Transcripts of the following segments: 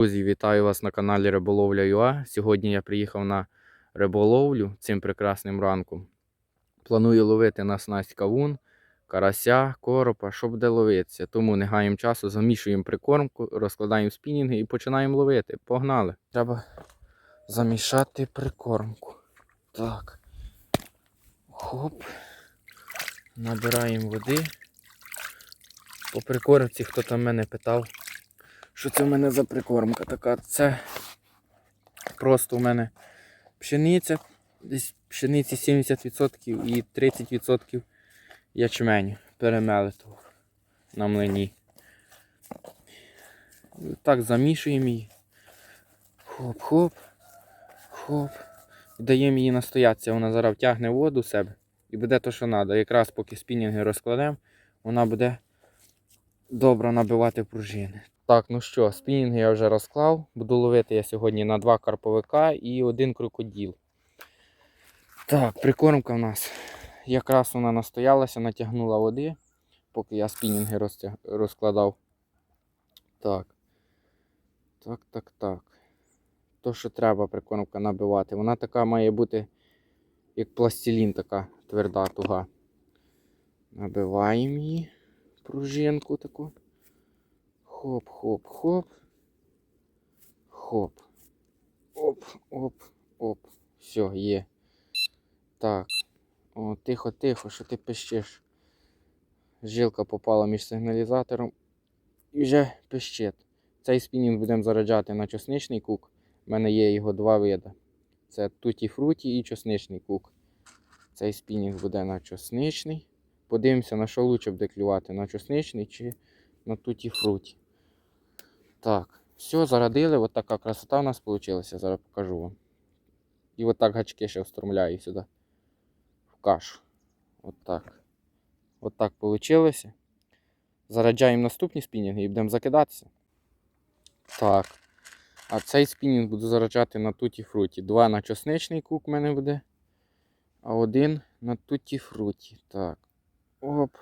Друзі, вітаю вас на каналі Риболовля ЮА. Сьогодні я приїхав на риболовлю цим прекрасним ранком. Планую ловити на снасть кавун, карася, коропа, що буде ловитися. Тому не гаємо часу, замішуємо прикормку, розкладаємо спінінги і починаємо ловити. Погнали! Треба замішати прикормку. Так. Хоп. Набираємо води. По прикормці, хто там мене питав, що це в мене за прикормка така. Це просто у мене пшениця, десь пшениці 70% і 30% ячменю перемелитого на млині. Так замішуємо її. Хоп-хоп, хоп. Даємо її настоятися. Вона зараз втягне воду в себе і буде то, що треба. Якраз поки спінінги розкладемо, вона буде добре набивати пружини. Так, ну що, спінінги я вже розклав. Буду ловити я сьогодні на два карповика і один крокоділ. Так, прикормка в нас. Якраз вона настоялася, натягнула води, поки я спінінги розтяг... розкладав. Так. Так, так, так. То, що треба прикормка набивати. Вона така має бути, як пластилін, така тверда туга. Набиваємо її пружинку таку. Хоп-хоп-хоп. Хоп. Оп, оп, оп. Все, є. Так. О, тихо, тихо, що ти пищиш. Жилка попала між сигналізатором і вже пищить. Цей спінінг будемо заряджати на чесничний кук. У мене є його два види. Це туті фруті і чесничний кук. Цей спінінг буде на чесничний. Подивимося, на що лучше буде клювати, на чесничний чи на туті фруті. Так, все, зарадили, от така красота у нас вийшла, зараз покажу вам. І от так гачки ще встромляю сюди. В кашу. От так. От так вийшло. Зараджаємо наступні спінінги і будемо закидатися. Так. А цей спінінг буду зараджати на туті фруті. Два на чесничний кук в мене буде. А один на туті фруті. Так. Оп.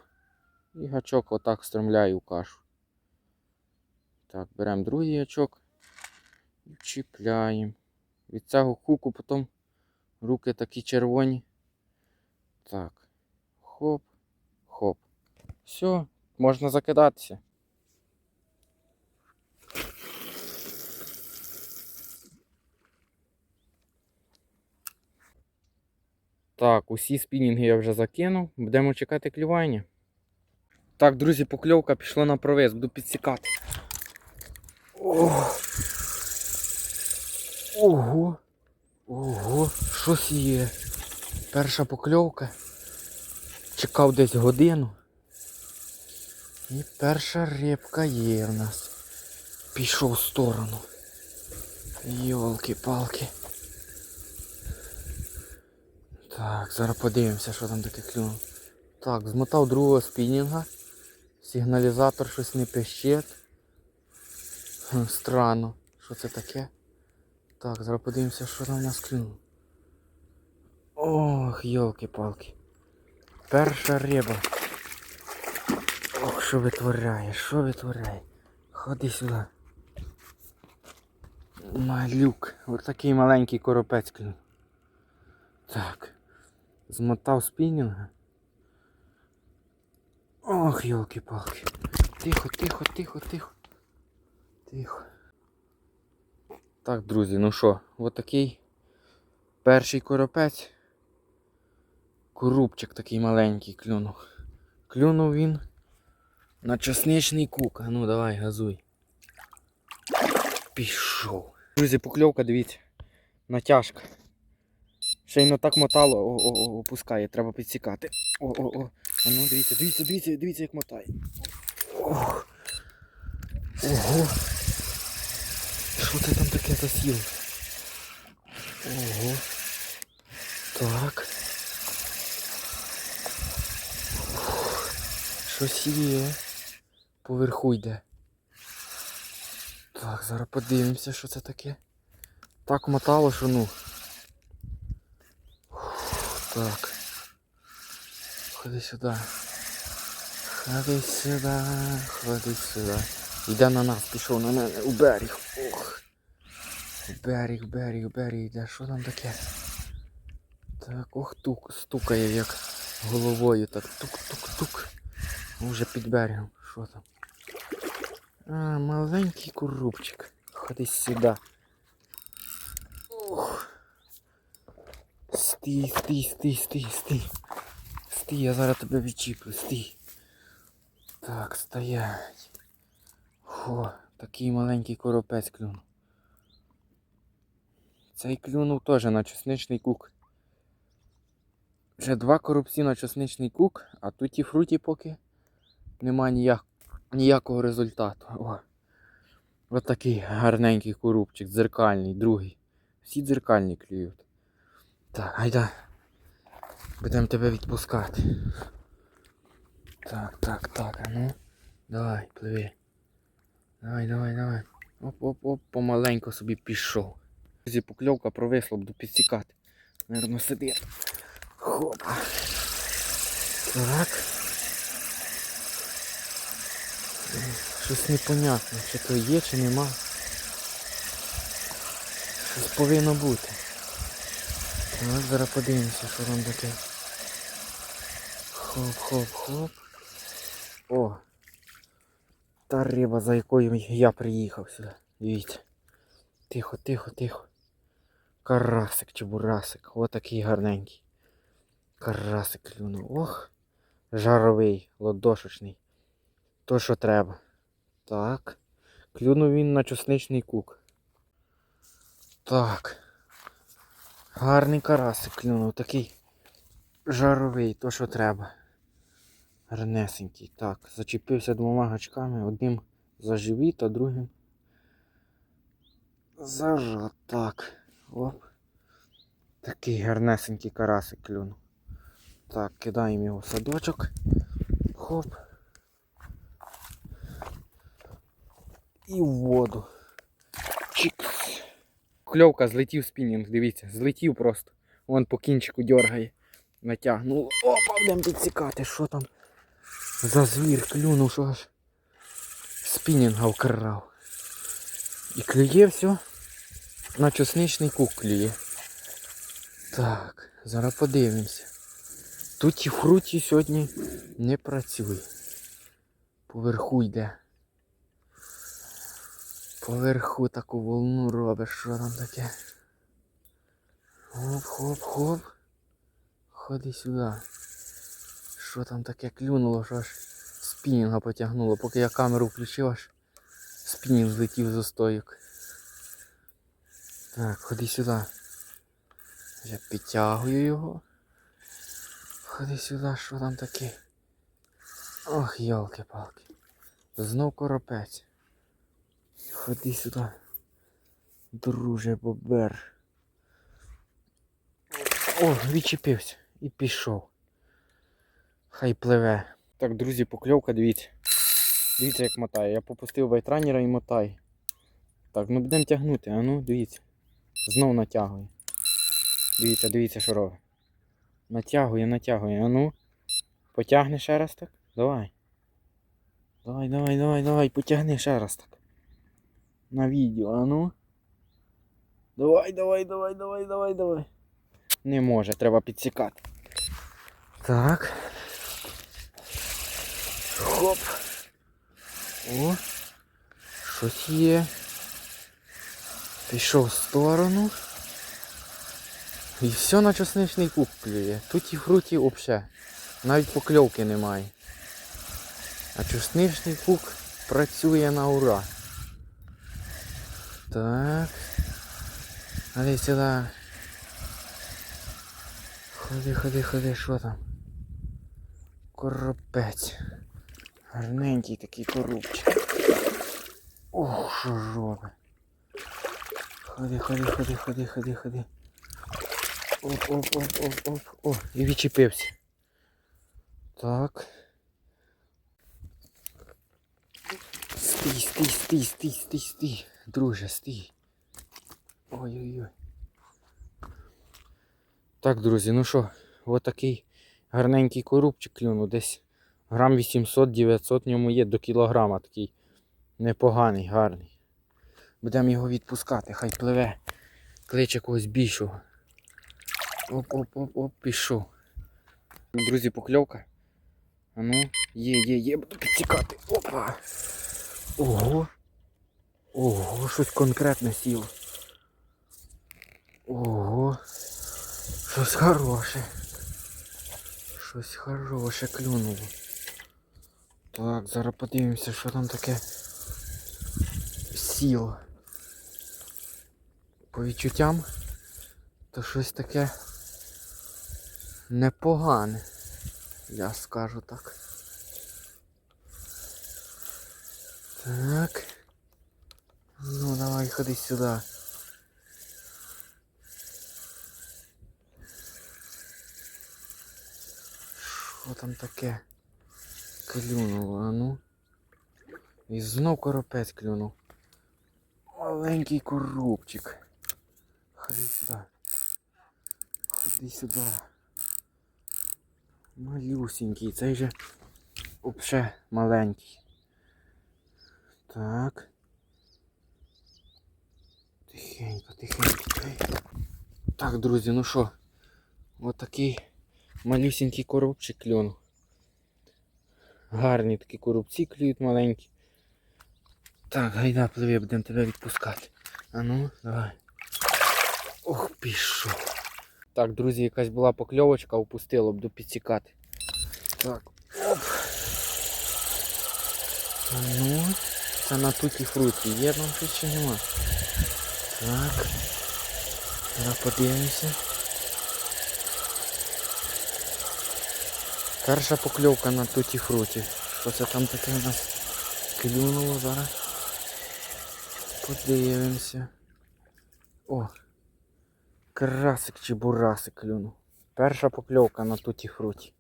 І гачок отак встромляю в кашу. Так, беремо другий гачок і чіпляємо. Від цього куку потім руки такі червоні. Так. Хоп, хоп. Все, можна закидатися. Так, усі спінінги я вже закинув. Будемо чекати клювання. Так, друзі, покльовка пішла на провис, буду підсікати. Ого. Ого. Ого, щось є. Перша покльовка. Чекав десь годину. І перша рибка є в нас. Пішов в сторону. Йолки-палки. Так, зараз подивимося, що там таке клюнуло. Так, змотав другого спінінга. Сигналізатор щось не пищить. Странно. Що це таке? Так, зараз подивимося, що там нас клюнуло. Ох, йолки-палки. Перша риба. Ох, що витворяє, що витворяє. Ходи сюди. Малюк. Ось такий маленький коропець клюнув. Так. Змотав спінінга. Ох, йолки-палки. Тихо, тихо, тихо, тихо. Тихо. Так, друзі, ну що, от такий перший коропець. Корубчик такий маленький клюнув. Клюнув він на чесничний кук. А ну давай, газуй. Пішов. Друзі, покльовка, дивіться. Натяжка. Ще й не так мотало, о, о, о, опускає, треба підсікати. О-о-о. А ну дивіться, дивіться, дивіться, дивіться, як мотає. Ох. Ого. Що ти там таке засів? Ого. Так. Ух. Щось є. Поверху йде. Так, зараз подивимося, що це таке. Так мотало, що ну. Так. Ходи сюди. Ходи сюди, ходи сюди. Йде на нас, пішов на мене у берег. Ох. У берег, в берег, берег йде. Що там таке? Так, ох, тук, стукає як головою. Так тук-тук-тук. Уже під берегом. Що там? А, маленький курубчик. Ходи сюди. Ух. Стій, стій, стій, стій, стій. Стій, я зараз тебе відчіплю, стій. Так, стоять. Фу, такий маленький коропець клюнув. Цей клюнув теж на чесничний кук. Вже два коробці на чесничний кук, а тут і фруті поки нема ніяк, ніякого результату. О. Ось такий гарненький коробчик, дзеркальний, другий. Всі дзеркальні клюють. Так, гайда. Будемо тебе відпускати. Так, так, так, а ну. Давай, пливи. Давай, давай, давай. Оп-оп-оп, помаленьку собі пішов. Друзі, провисла, буду підсікати. Наверно, сидить. Хопа. Так. Щось непонятне, чи то є, чи нема. Щось повинно бути. Так, зараз подивимося, що там таке. Хоп-хоп-хоп. О! Та риба, за якою я приїхав сюди. Дивіться. Тихо, тихо, тихо. Карасик, чебурасик. Отакий гарненький. Карасик клюнув. Ох. Жаровий, ладошечний. То, що треба. Так. Клюнув він на чесничний кук. Так. Гарний карасик клюнув. Такий жаровий, то що треба. Гарнесенький. Так, зачепився двома гачками. Одним за живіт, а другим за. Так. Оп. Такий гарнесенький карасик клюнув. Так, кидаємо його в садочок. Хоп. І в воду. Чікс. Кльовка злетів спінінг, дивіться, злетів просто. Вон по кінчику дергає. Натягнув. Опа, будемо підсікати, що там за звір клюнув, що аж спінінга вкрав. І клює все на чесничний кук клює. Так, зараз подивимося. Тут і фруті сьогодні не працює. Поверху йде. Поверху таку волну робиш, що там таке. Хоп-хоп-хоп. Ходи сюди. Що там таке клюнуло, що аж спінінга потягнуло. Поки я камеру включив, аж спінінг злетів з остойок. Так, ходи сюди. Я підтягую його. Ходи сюди, що там таке. Ох, йолки-палки. Знов коропець. Ходи сюди. Друже бобер. О, відчепився і пішов. Хай пливе. Так, друзі, покльовка, дивіться. Дивіться, як мотає. Я попустив вайтранера і мотає. Так, ну будемо тягнути, а ну, дивіться. Знов натягує. Дивіться, дивіться, що робить. Натягує, натягує. А ну. Потягни ще раз так. Давай. Давай, давай, давай, давай, потягни ще раз так. На відео, а ну. Давай, давай, давай, давай, давай, давай. Не може, треба підсікати. Так. Хоп. О. Щось є. Пішов в сторону. І все на чесничний кук клює. Тут і фруті взагалі. Навіть покльовки немає. А чесничний кук працює на ура. Так. Ходи сюди. Ходи, ходи, ходи, що там? Коропець. Гарненький такий коробчик. Ох, що ж. Ходи, ходи, ходи, ходи, ходи, ходи. Оп, оп, оп, оп, оп. О, і відчепився. Так. Стій, стій, стій, стій, стій, стій. Друже, стій. Ой-ой-ой. Так, друзі, ну що, отакий гарненький корубчик клюнув. Десь грам 800-900 в ньому є до кілограма такий Непоганий, гарний. Будемо його відпускати, хай пливе. Кличе когось більшого. Оп-оп-оп-оп, пішов. Друзі, покльовка. А ну, є, є, є, буду підтікати. Опа. Ого. Ого, щось конкретне сіло. Ого. Щось хороше. Щось хороше клюнуло. Так, зараз подивимося, що там таке сіло. По відчуттям, то щось таке непогане. Я скажу так. Так. Ну, давай ходи сюди. Що там таке? Клюнуло, а ну. І знов коропець клюнув. Маленький коробчик. Ходи сюди. Ходи сюди. Малюсенький, цей же взагалі маленький. Так. Тихенько, тихенько. Так, друзі, ну що, отакий малюсенький коробчик клюнув. Гарні такі коробці клюють маленькі. Так, гайда пливи, будемо тебе відпускати. А ну, давай. Ох, пішов. Так, друзі, якась була покльовочка, опустило, буду підсікати. Так. Оп. А ну, це на туті фруті. Є там щось чи нема? Так. Зараз подивимося. Перша покльовка на туті фруті. Що це там таке у нас клюнуло зараз? Подивимося. О! Красик чи бурасик клюнув. Перша покльовка на туті фруті.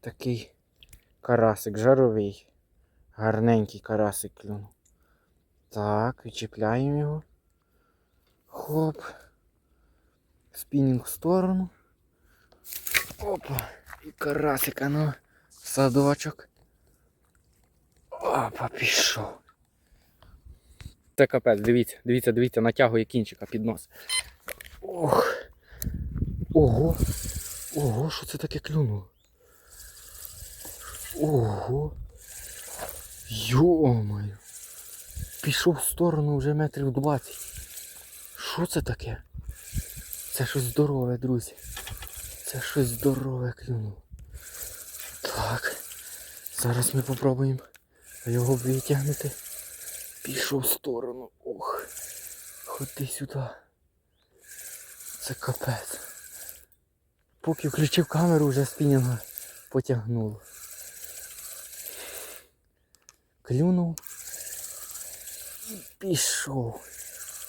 Такий карасик жаровий. Гарненький карасик клюнув. Так, відчіпляємо його. Хоп. Спінінг в сторону. Опа. І карасик, а ну, садочок. Опа, пішов. Це капець, дивіться, дивіться, дивіться, натягує кінчика під нос. Ох. Ого. Ого, що це таке клюнуло? Ого. Йо-моє. Пішов в сторону вже метрів 20. Що це таке? Це щось здорове, друзі. Це щось здорове клюнуло. Так. Зараз ми попробуємо його витягнути. Пішов в сторону. Ох. Ходи сюди. Це капець. Поки включив камеру, вже спінінга потягнуло. Клюнув. І пішов.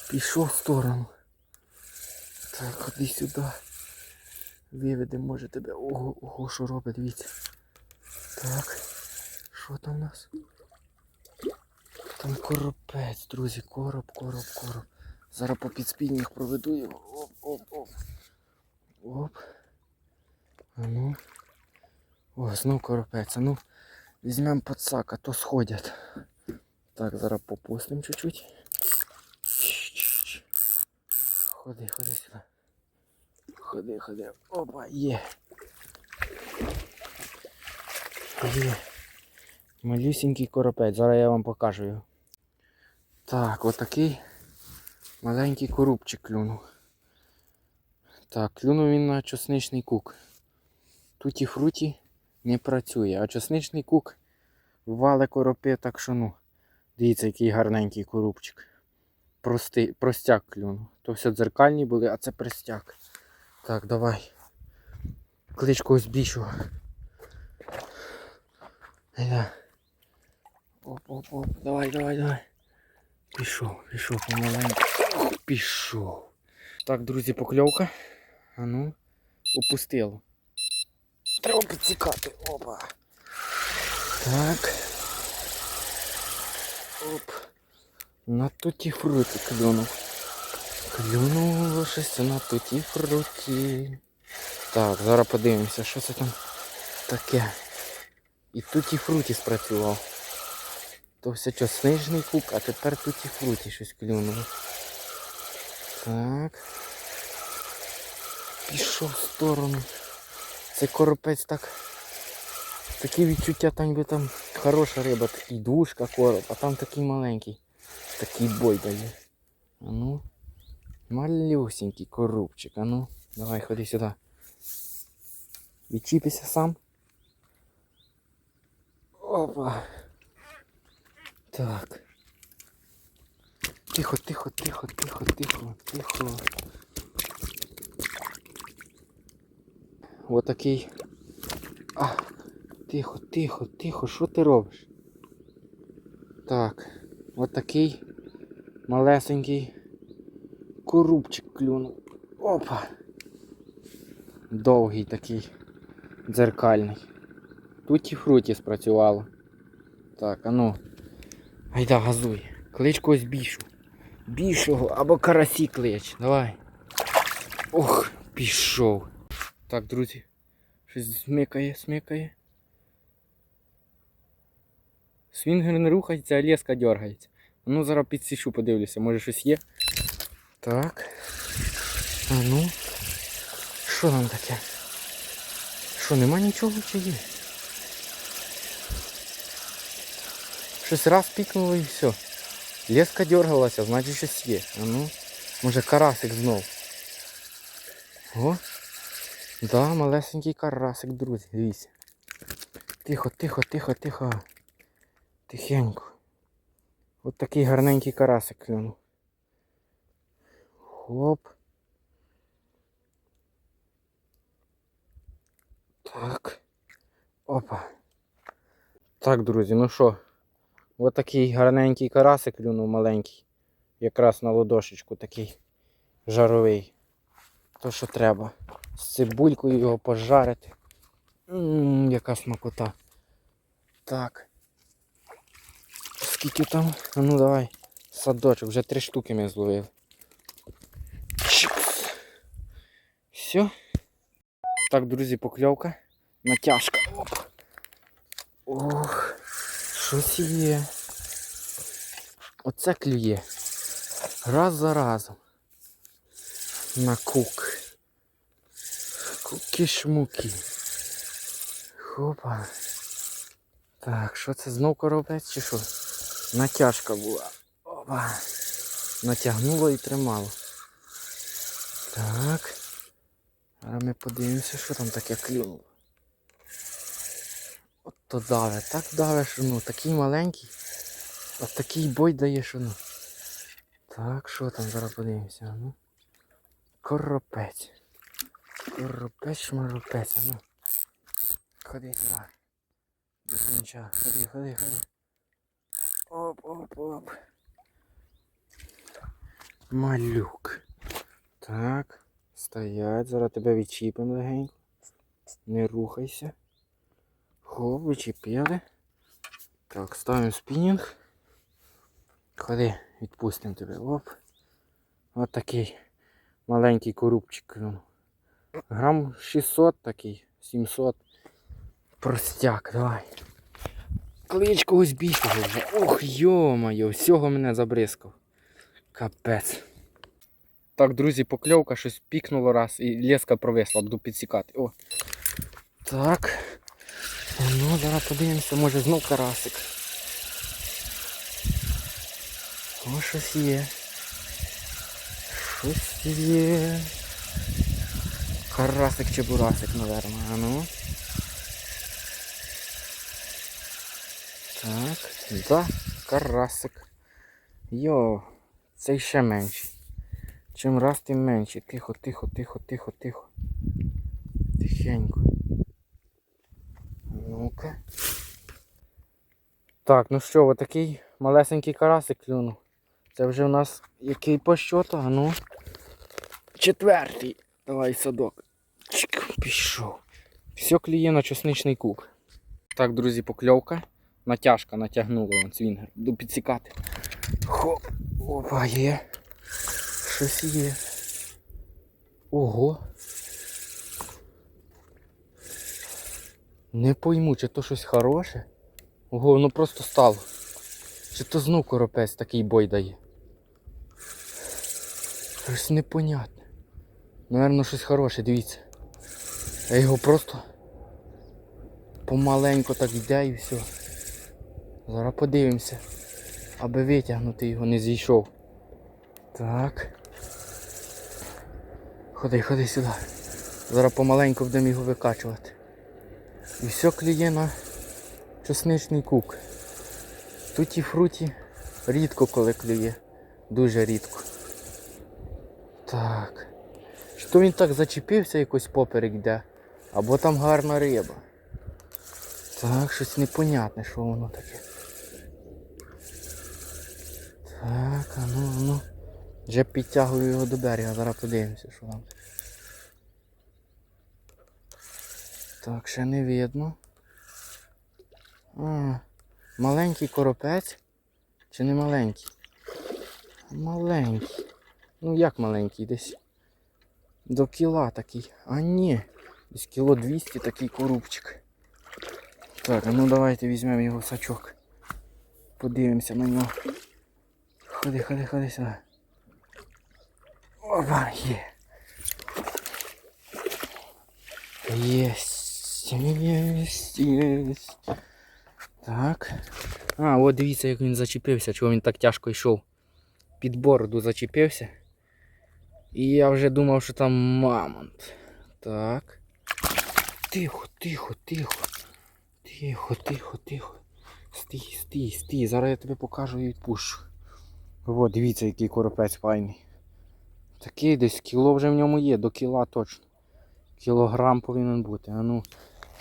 Пішов в сторону. Так, ходи сюди. Виведе, може тебе. Ого, ого, що робить, дивіться. Так. Що там у нас? Там коропець, друзі, короб, короб, короб. Зараз по підспільнях проведу його. Оп, оп. А ну. О, знов коропець. А ну. Візьмемо подсак, а то сходять. Так, зараз попустимо чуть-чуть. Ходи, ходи сюди. Ходи, ходи. Опа, є. Є. Малюсенький коропець. Зараз я вам покажу його. Так, отакий маленький корубчик клюнув. Так, клюнув він на чосничний кук. Туті фруті не працює, а чосничний кук вале коропи, так що ну. Дивіться, який гарненький корубчик. Простий, простяк клюнув. То все дзеркальні були, а це простяк. Так, давай. Клич когось більшого. Оп-оп-оп, давай, давай, давай. Пішов, пішов помаленьку. Пішов. Так, друзі, покльовка. А ну, опустило. Треба підсікати. Опа. Так. Оп. На туті фруті клюнув. Клюнуло щось на туті фруті. Так, зараз подивимося, що це там таке. І туті фруті спрацював. То все чосничний кук, а тепер тут і фруті щось клюнуло. Так. Пішов в сторону. Це коропець так. Такі відчуття там би там хороша риба, такий душка короб, а там такий маленький. Такий бой дає. А ну. Малюсенький коробчик, а ну. Давай ходи сюди. Відчіпися сам. Опа. Так. Тихо, тихо, тихо, тихо, тихо, тихо. Отакий. А, тихо, тихо, тихо, що ти робиш? Так, отакий малесенький корубчик клюнув. Опа. Довгий такий дзеркальний. Тут і фруті спрацювало. Так, а ну. Гайда, газуй. Клич когось більшу. Більшого або карасі клич. Давай. Ох, пішов. Так, друзі. Щось смикає, смикає. Свінгер не рухається, а леска дергається. Ну, зараз підсішу, подивлюся, може щось є. Так. А ну. Що там таке? Що, нема нічого чи є? Щось раз пікнуло і все. Леска дергалася, значить щось є. А ну. Може карасик знов. О! Да, малесенький карасик, друзі, дивіться. Тихо, тихо, тихо, тихо. Тихенько. От такий гарненький карасик клюнув. Хоп. Так. Опа. Так, друзі, ну що, от такий гарненький карасик клюнув маленький. Якраз на ладошечку такий жаровий. То, що треба. З цибулькою його пожарити. Ммм, яка смакота. Так. Скільки там? А ну давай. Садочок, вже три штуки ми зловили. Все. Так, друзі, покльовка. Натяжка. Оп. Ох, щось є. Оце клює. Раз за разом. На кук. Куки-шмуки. Хопа. Так, що це знов коробець чи що? Натяжка була. Опа. Натягнуло і тримало. Так. Зараз ми подивимося, що там таке клюнуло. От то даве, так даве, що ну, такий маленький. От такий бой дає, що ну. Так, що там зараз подивимося, ну. Коропець. Коропець, шмаропець, ну. Ходи сюди. Без нічого. Ходи, ходи, ходи. Оп, оп, оп. Малюк. Так. Стоять, зараз тебе відчіпимо легенько. Не рухайся. Хоп, відчіпили. Так, ставимо спінінг. Ходи, відпустимо тебе. Оп. От такий маленький корубчик. Грам 600 такий, 700. Простяк, давай. Клич когось більшого вже. Ох, йо-моє, всього мене забризкав. Капець. Так, друзі, покльовка, щось пікнуло раз і леска провисла, буду підсікати. О. Так. Ну, зараз подивимося, може знов карасик. О, щось є. Щось є. Карасик чи бурасик, наверно. А ну. Так, да, карасик. Йо, цей ще менший. Чим раз тим менший. Тихо, тихо, тихо, тихо, тихо. Тихенько. Ну-ка. Так, ну що, отакий малесенький карасик клюнув. Це вже у нас який по щоту, а ну. Четвертий. Давай садок. Чик, пішов. Все клює на чесничний кук. Так, друзі, покльовка. Натяжка натягнула вон цвінгер. Буду підсікати. Хоп. Опа, є. Щось. Ого. Не пойму, чи то щось хороше. Ого, воно просто стало. Чи то знов коропець такий бой дає? Щось непонятне. Наверно, щось хороше, дивіться. Я його просто помаленько так йде і все. Зараз подивимося, аби витягнути його не зійшов. Так. Ходи, ходи сюди. Зараз помаленьку будемо його викачувати. І все клює на чесничний кук. Туті фруті рідко коли клює. Дуже рідко. Так. Що він так зачепився якось поперек йде? Або там гарна риба. Так, щось непонятне, що воно таке. Так, а ну, ну. Вже підтягую його до берега, зараз подивимося, що там. Так, ще не видно. А, маленький коропець. Чи не маленький? Маленький. Ну як маленький? Десь до кіла такий. А ні. Десь кіло 200 такий корубчик. Так, а ну давайте візьмемо його сачок. Подивимося на нього. Ходи, ходи, ходи сюди. Опа, є. Єсть, єсть, єсть. Так. А, от дивіться, як він зачепився, чого він так тяжко йшов. Під бороду зачепився. І я вже думав, що там мамонт. Так. Тихо, тихо, тихо. Тихо, тихо, тихо. Стій, стій, стій. Зараз я тобі покажу і відпущу. О, дивіться, який коропець файний. Такий десь кіло вже в ньому є, до кіла точно. Кілограм повинен бути. А ну,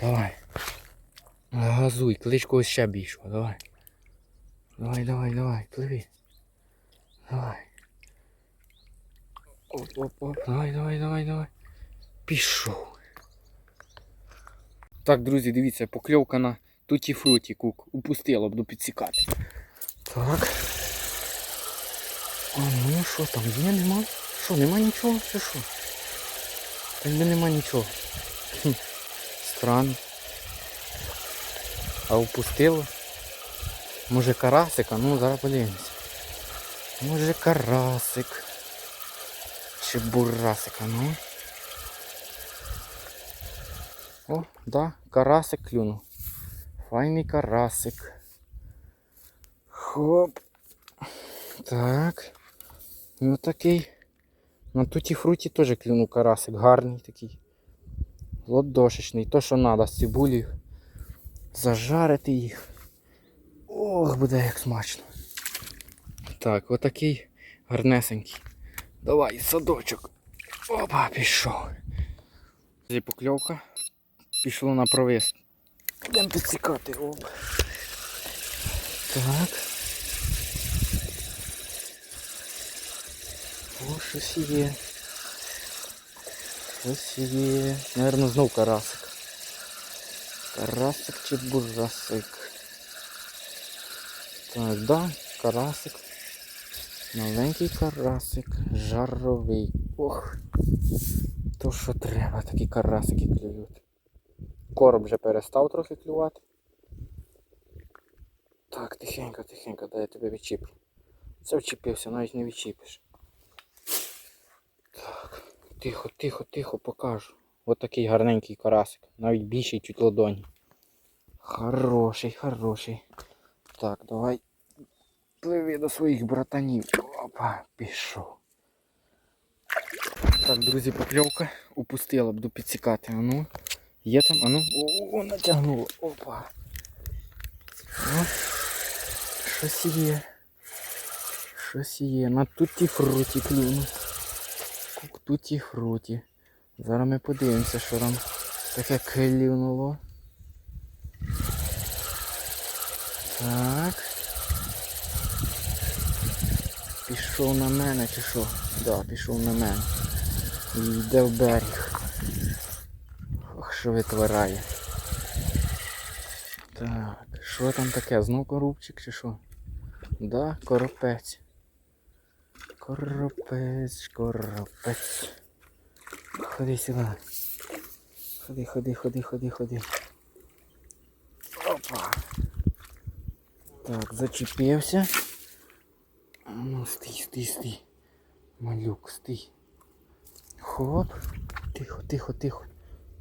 давай. Газуй, клич когось ще більшого, давай. Давай, давай, давай, пливи. Давай. Оп, оп, оп, давай, давай, давай, давай. Пішов. Так, друзі, дивіться, покльовка на туті фруті кук. Упустила, буду підсікати. Так. А ну що там є, нема? Що, нема нічого чи що? Так би нема нічого. Хм. Странно. А упустило? Може карасика? Ну, зараз подивимося. Може карасик. Чи бурасика, ну. О, да, карасик клюнув. Файний карасик. Хоп. Так. Ну такий. На туті фруті теж клюнув карасик. Гарний такий. Ладошечний. То, що треба з цибулею. Зажарити їх. Ох, буде як смачно. Так, отакий гарнесенький. Давай, садочок. Опа, пішов. Покльовка. Пішло на провис. Будемо підсікати. Так. О, щось є. Щось є. Наверно, знов карасик. Карасик чи бурасик. Так, да, карасик. Маленький карасик, жаровий. Ох. То що треба, такі карасики клюють. Короб вже перестав трохи клювати. Так, тихенько, тихенько, дай я тебе відчіплю. Це вчепився, навіть не відчіпиш. Так, тихо, тихо, тихо, покажу. От такий гарненький карасик. Навіть більший чуть ладоні. Хороший, хороший. Так, давай. Пливи до своїх братанів. Опа, пішов. Так, друзі, покльовка. Упустила, буду підсікати. А ну. Є там, а ну. О, натягнуло. Опа. О, щось є. Щось є. На туті фруті клюну. Кук туті фруті. Зараз ми подивимося, що там таке клюнуло. Так. Пішов на мене чи що? Да, пішов на мене. І йде в берег. Ох, що витворяє. Так, що там таке? Знов коробчик чи що? Да, коропець. Коропець, коропець. Ходи сюди. Ходи, ходи, ходи, ходи, ходи. Опа. Так, зачепився. Ну, стій, стій, стій. Малюк, стій. Хоп. Тихо, тихо, тихо,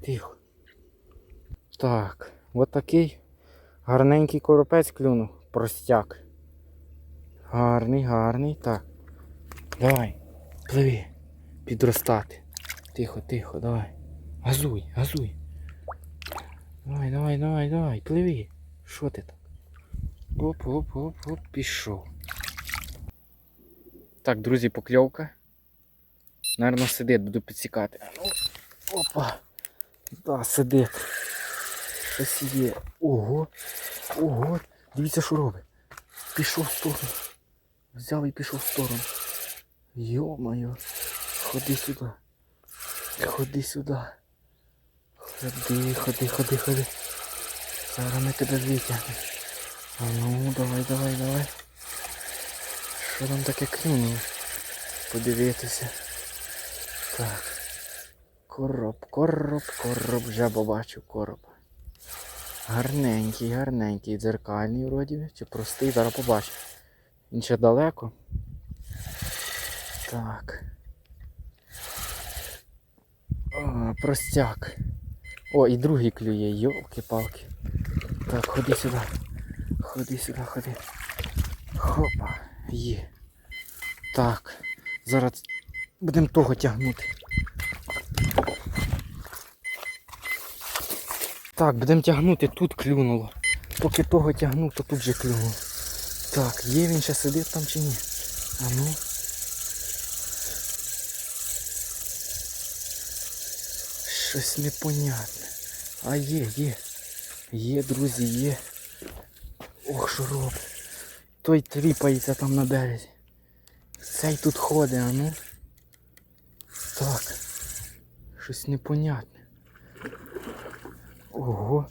тихо. Так, от такий гарненький коропець клюнув. Простяк. Гарний, гарний. Так. Давай, пливи. Підростати. Тихо, тихо, давай. Газуй, газуй. Давай, давай, давай, давай, пливи. Що ти так? Оп, оп, оп, оп, пішов. Так, друзі, покльовка. Наверно, сидить, буду підсікати. Ну, Опа. Да, сидить. Щось є. Ого. Ого. Дивіться, що робить. Пішов в сторону. Взяв і пішов в сторону. Йо-моє. Ходи сюди. Ходи сюди. Ходи, ходи, ходи, ходи. Зараз ми тебе витягнемо. А ну, давай, давай, давай. Що там таке клюнуло? Подивитися. Так. Короб, короб, короб, вже побачив короб. Гарненький, гарненький, дзеркальний вроді, чи простий, зараз побачу. Він ще далеко. Так. О, простяк. О, і другий клює, йолки-палки. Так, ходи сюди. Ходи сюди, ходи. Хопа, є. Так, зараз будемо того тягнути. Так, будемо тягнути, тут клюнуло. Поки того тягнув, то тут же клюнуло. Так, є він ще сидить там чи ні? А ну. Щось непонятне. А є, є. Є, друзі, є. Ох, що робить. Той тріпається там на березі. Цей тут ходить, а ну. Так. Щось непонятне. Ого.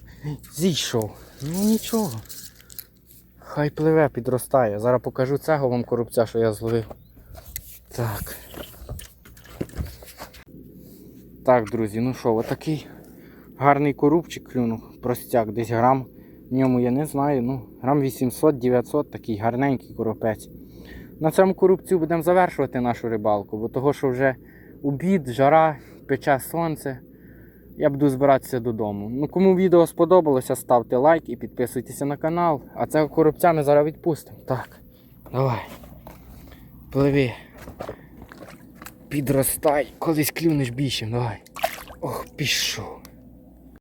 Зійшов. Ну нічого. Хай пливе, підростає. Зараз покажу цього вам коробця, що я зловив. Так. Так, друзі, ну що, отакий гарний корубчик клюнув. Простяк, десь грам. В ньому я не знаю, ну, грам 800-900, такий гарненький коропець. На цьому коробцю будемо завершувати нашу рибалку, бо того, що вже обід, жара, пече сонце. Я буду збиратися додому. Ну, кому відео сподобалося, ставте лайк і підписуйтеся на канал. А цього коробця ми зараз відпустимо. Так, давай. Пливи. Підростай, колись клюнеш більше, давай. Ох, пішов.